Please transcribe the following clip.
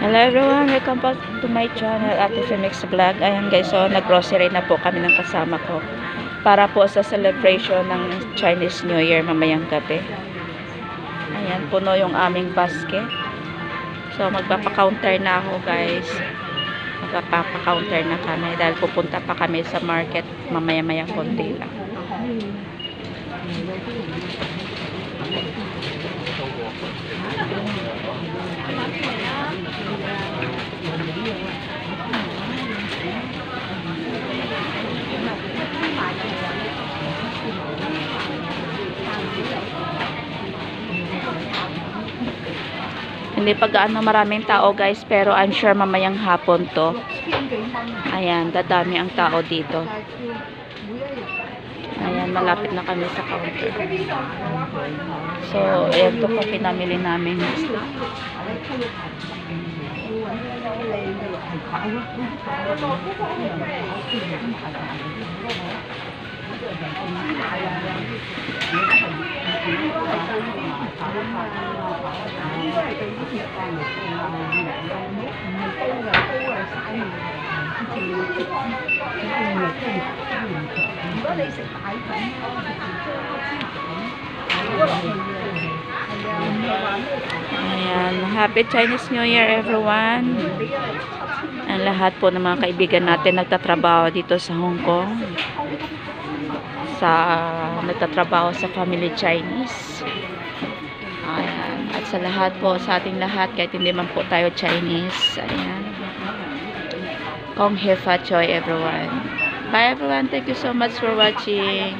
Hello everyone, welcome back to my channel Ate Femix Vlog. Ayan guys, so nag-grocery na po kami ng kasama ko para po sa celebration ng Chinese New Year mamayang gabi. Ayan, puno yung aming basket. So magpapa-counter na ako guys. Magpapa-counter na kami dahil pupunta pa kami sa market mamaya-maya konti lang. Hindi pa gaano maraming tao guys, pero I'm sure mamayang hapon to. Ayan, dadami ang tao dito. Ayan, malapit na kami sa counter. So, ayan to po pinamili namin. Ayan, Happy Chinese New Year everyone. Ang lahat po ng mga kaibigan natin nagtatrabaho dito sa Hong Kong. Sa nagtatrabaho sa Family Chinese. Ayan. Sa lahat po, sa ating lahat, kahit hindi man po tayo Chinese. Ayan. Kong He Fa Choi everyone. Bye everyone. Thank you so much for watching.